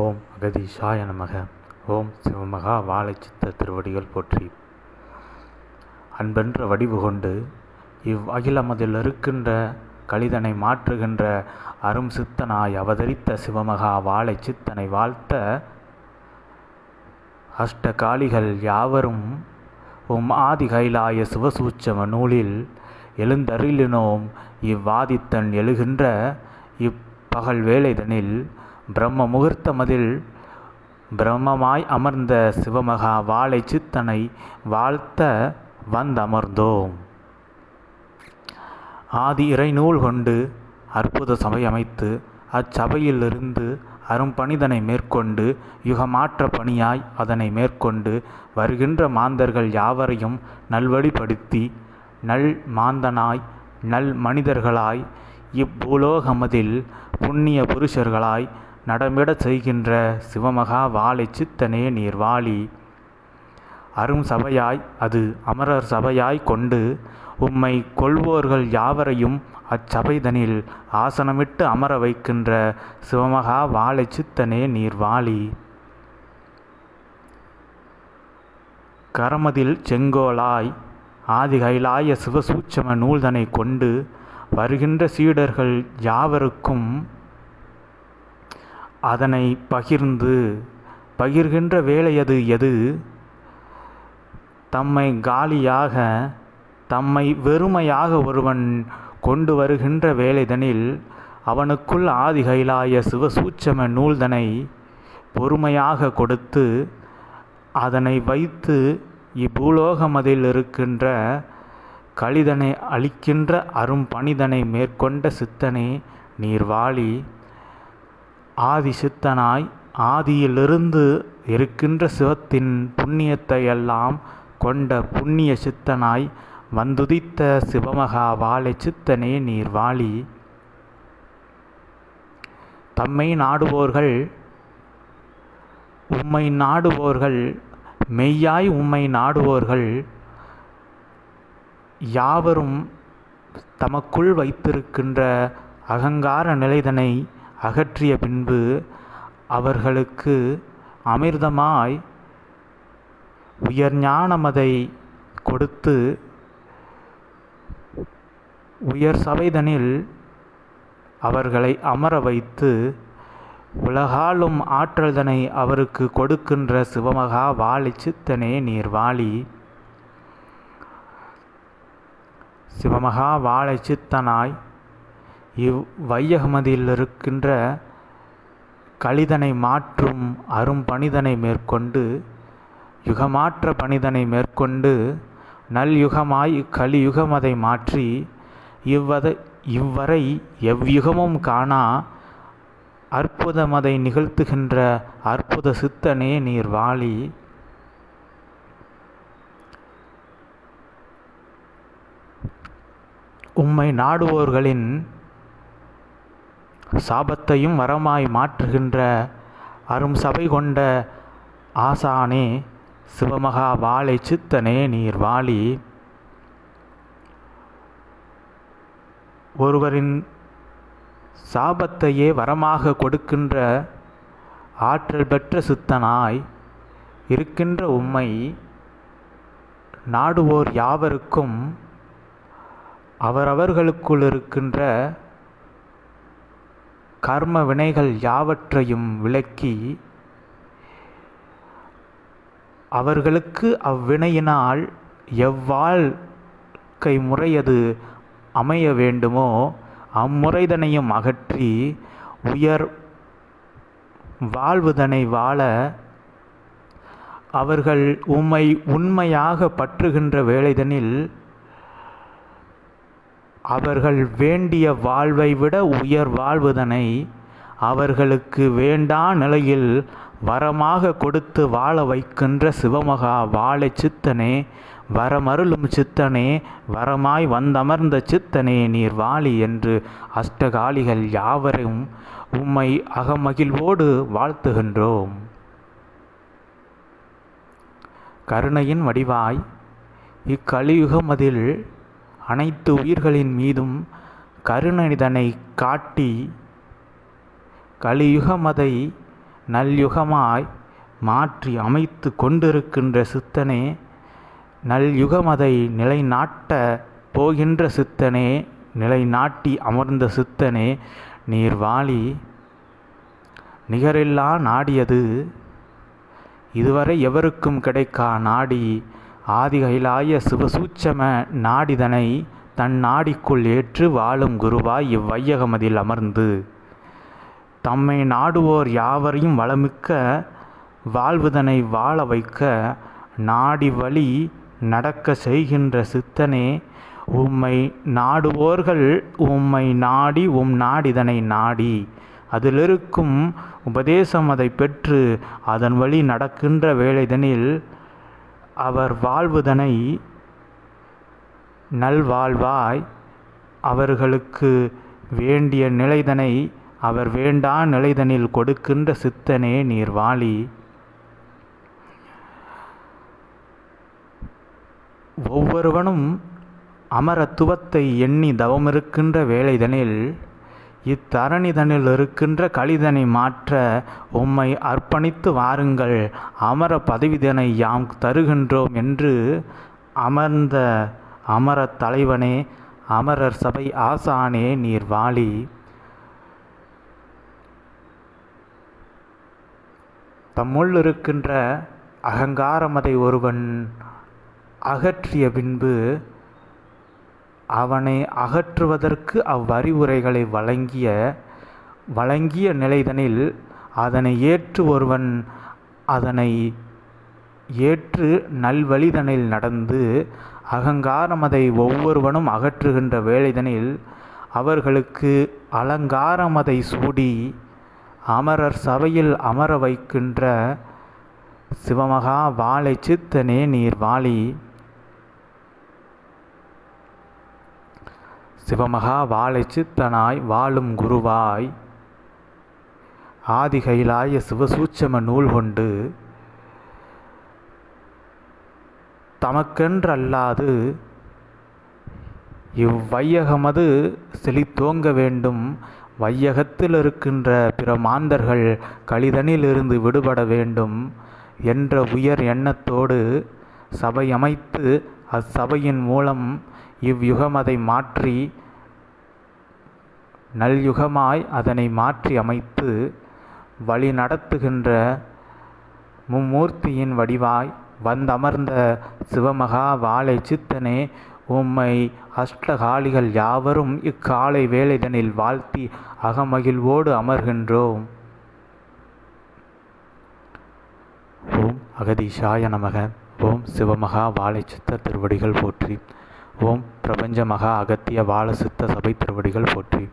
ஓம் அகதீஷாய நமக. ஓம் சிவமகா வாழைச்சித்த திருவடிகள் போற்றி. அன்பென்ற வடிவு கொண்டு இவ் அகிலமதில் இருக்கின்ற கலிதனை மாற்றுகின்ற அரும் சித்தனாய் அவதரித்த சிவமகா வாழை சித்தனை வாழ்த்த அஷ்ட காளிகள் யாவரும் உம் ஆதி கைலாய சிவசூச்சம நூலில் எழுந்தருளினோம். இவ்வாதித்தன் எழுகின்ற இப்பகல் வேளைதனில் பிரம்ம முகூர்த்தமதில் பிரம்மமாய் அமர்ந்த சிவமகா வாழை சித்தனை வாழ்த்த வந்தமர்ந்தோம். ஆதி இறைநூல் கொண்டு அற்புத சபை அமைத்து அச்சபையிலிருந்து அரும்பணிதனை மேற்கொண்டு யுகமாற்ற பணியாய் அதனை மேற்கொண்டு வருகின்ற மாந்தர்கள் யாவரையும் நல்வழிப்படுத்தி நல் மாந்தனாய் நல் மனிதர்களாய் இப்பூலோகமதில் புண்ணிய புருஷர்களாய் நடமிடச் செய்கின்ற சிவமகா வாழை சித்தனே நீர் வாழி அரும் சபையாய் அது அமரர் சபையாய் கொண்டு உம்மை கொள்வோர்கள் யாவரையும் அச்சபைதனில் ஆசனமிட்டு அமர வைக்கின்ற சிவமகா வாழை சித்தனே நீர் வாழி கரமதில் செங்கோலாய் ஆதி கைலாய சிவசூட்சம நூல்தனை கொண்டு வருகின்ற சீடர்கள் யாவருக்கும் அதனை பகிர்ந்து பகிர்கின்ற வேலையது எது? தம்மை காலியாக தம்மை வெறுமையாக ஒருவன் கொண்டு வருகின்ற வேலைதனில் அவனுக்குள் ஆதி கைலாய சிவசூட்சம நூல்தனை பொறுமையாக கொடுத்து அதனை வைத்து இப்பூலோகமதில் இருக்கின்ற கலிதனை அளிக்கின்ற அரும்பணிதனை மேற்கொண்ட சித்தனே நீர் வாழி ஆதி சித்தனாய் ஆதியிலிருந்து இருக்கின்ற சிவத்தின் புண்ணியத்தை எல்லாம் கொண்ட புண்ணிய சித்தனாய் வந்துதித்த சிவமகா வாழை சித்தனே நீர் வாழி. தம்மை நாடுவோர்கள் உம்மை நாடுவோர்கள் மெய்யாய் உம்மை நாடுவோர்கள் யாவரும் தமக்குள் வைத்திருக்கின்ற அகங்கார நிலைதனை அகற்றிய பின்பு அவர்களுக்கு அமிர்தமாய் உயர் ஞானமதை கொடுத்து உயர் சபைதனில் அவர்களை அமர வைத்து உலகாலும் ஆற்றல்தனை அவருக்கு கொடுக்கின்ற சிவமகா வாழி சித்தனே நீர் வாழி சிவமகா வாழை சித்தனாய் இவ் வையகமதியில் இருக்கின்ற கழிதனை மாற்றும் அரும்பணிதனை மேற்கொண்டு யுகமாற்ற பணிதனை மேற்கொண்டு நல்யுகமாய் கலியுகம் அதை மாற்றி இவ்வதை இவ்வரை எவ்யுகமும் காணா அற்புதமதை நிகழ்த்துகின்ற அற்புத சித்தனே நீர் வாழி. உம்மை நாடுவோர்களின் சாபத்தையும் வரமாய் மாற்றுகின்ற அரும் சபை கொண்ட ஆசானே சிவமகா வாழை சித்தனே நீர் வாழி ஒருவரின் சாபத்தையே வரமாக கொடுக்கின்ற ஆற்றல் பெற்ற சித்தனாய் இருக்கின்ற உம்மை நாடுவோர் யாவருக்கும் அவரவர்களுக்குள் இருக்கின்ற கர்ம வினைகள் யாவற்றையும் விளக்கி அவர்களுக்கு அவ்வினையினால் எவ்வாழ்க்கை முறையது அமைய வேண்டுமோ அம்முறைதனையும் அகற்றி உயர் வாழ்வுதனை வாழ அவர்கள் உம்மை உண்மையாக பற்றுகின்ற வேளைதனில் அவர்கள் வேண்டிய வாழ்வை விட உயர் வாழ்வுதனை அவர்களுக்கு வேண்டா நிலையில் வரமாக கொடுத்து வாழ வைக்கின்ற சிவமகா வாழை சித்தனே வரமருளும் சித்தனே வரமாய் வந்தமர்ந்த சித்தனே நீர் வாழி என்று அஷ்டகாலிகள் யாவரையும் உம்மை அகமகிழ்வோடு வாழ்த்துகின்றோம். கருணையின் வடிவாய் இக்கலியுகமதில் அனைத்து உயிர்களின் மீதும் கருணைதனை காட்டி கலியுகமதை நல்யுகமாய் மாற்றி அமைத்து கொண்டிருக்கின்ற சித்தனே நல்யுகமதை நிலைநாட்ட போகின்ற சித்தனே நிலைநாட்டி அமர்ந்த சித்தனே நீர் வாழி நிகரில்லா நாடியது. இதுவரை எவருக்கும் கிடைக்கா நாடி ஆதிகைலாய சிவசூட்சம நாடிதனை தன் நாடிக்குள் ஏற்று வாழும் குருவாய் இவ்வையகமதில் அமர்ந்து. தம்மை நாடுவோர் யாவரையும் வளமிக்க வாழ்வுதனை வாழ வைக்க நாடி வழி நடக்க செய்கின்ற சித்தனே உம்மை நாடுவோர்கள் உம்மை நாடி உம் நாடிதனை நாடி அதிலிருக்கும் உபதேசம் அதை பெற்று அதன் வழி நடக்கின்ற வேலைதனில் அவர் வாழ்வுதனை நல்வாழ்வாய் அவர்களுக்கு வேண்டிய நிலைதனை அவர் வேண்டா நிலைதனில் கொடுக்கின்ற சித்தனே நீர் வாழி. ஒவ்வொருவனும் அமரத்துவத்தை எண்ணி தவமிருக்கின்ற வேலைதனில் இத்தரணிதனில் இருக்கின்ற கலிதனை மாற்ற உம்மை அர்ப்பணித்து வாருங்கள். அமர பதவிதனை யாம் தருகின்றோம் என்று அமர்ந்த அமர தலைவனே அமரர் சபை ஆசானே நீர் வாளி. தம்முள் இருக்கின்ற அகங்காரமதை ஒருவன் அகற்றிய பின்பு அவனை அகற்றுவதற்கு அவ்வறிவுரைகளை வழங்கிய வழங்கிய நிலைதனில் அதனை ஏற்று ஒருவன் அதனை ஏற்று நல்வழிதனில் நடந்து அகங்காரமதை ஒவ்வொருவனும் அகற்றுகின்ற வேளைதனில் அவர்களுக்கு அலங்காரமதை சூடி அமரர் சபையில் அமர வைக்கின்ற சிவமகா வாழை சித்தனே நீர் வாழி சிவமகா வாழை சித்தனாய் வாழும் குருவாய். ஆதிகைலாய சிவசூட்சம நூல் கொண்டு தமக்கென்றல்லாது இவ்வையகமது செழித்தோங்க வேண்டும். வையகத்தில் இருக்கின்ற பிற மாந்தர்கள் கலிதனிலிருந்து விடுபட வேண்டும் என்ற உயர் எண்ணத்தோடு சபை அமைத்து அச்சபையின் மூலம் இவ்யுகம் அதை மாற்றி நல்யுகமாய் அதனை மாற்றி அமைத்து வழி நடத்துகின்ற மும்மூர்த்தியின் வடிவாய் வந்தமர்ந்த சிவமகா வாழை சித்தனே உம்மை அஷ்டகாளிகள் யாவரும் இக்காலை வேலைதனில் வாழ்த்தி அகமகிழ்வோடு அமர்கின்றோம். ஓம் அகதீஷாய நமக. ஓம் சிவமகா வாழை சித்த திருவடிகள் போற்றி. ஓம் பிரபஞ்ச மகா அகத்திய வாழ சித்த சபை திருவடிகள் போற்றி.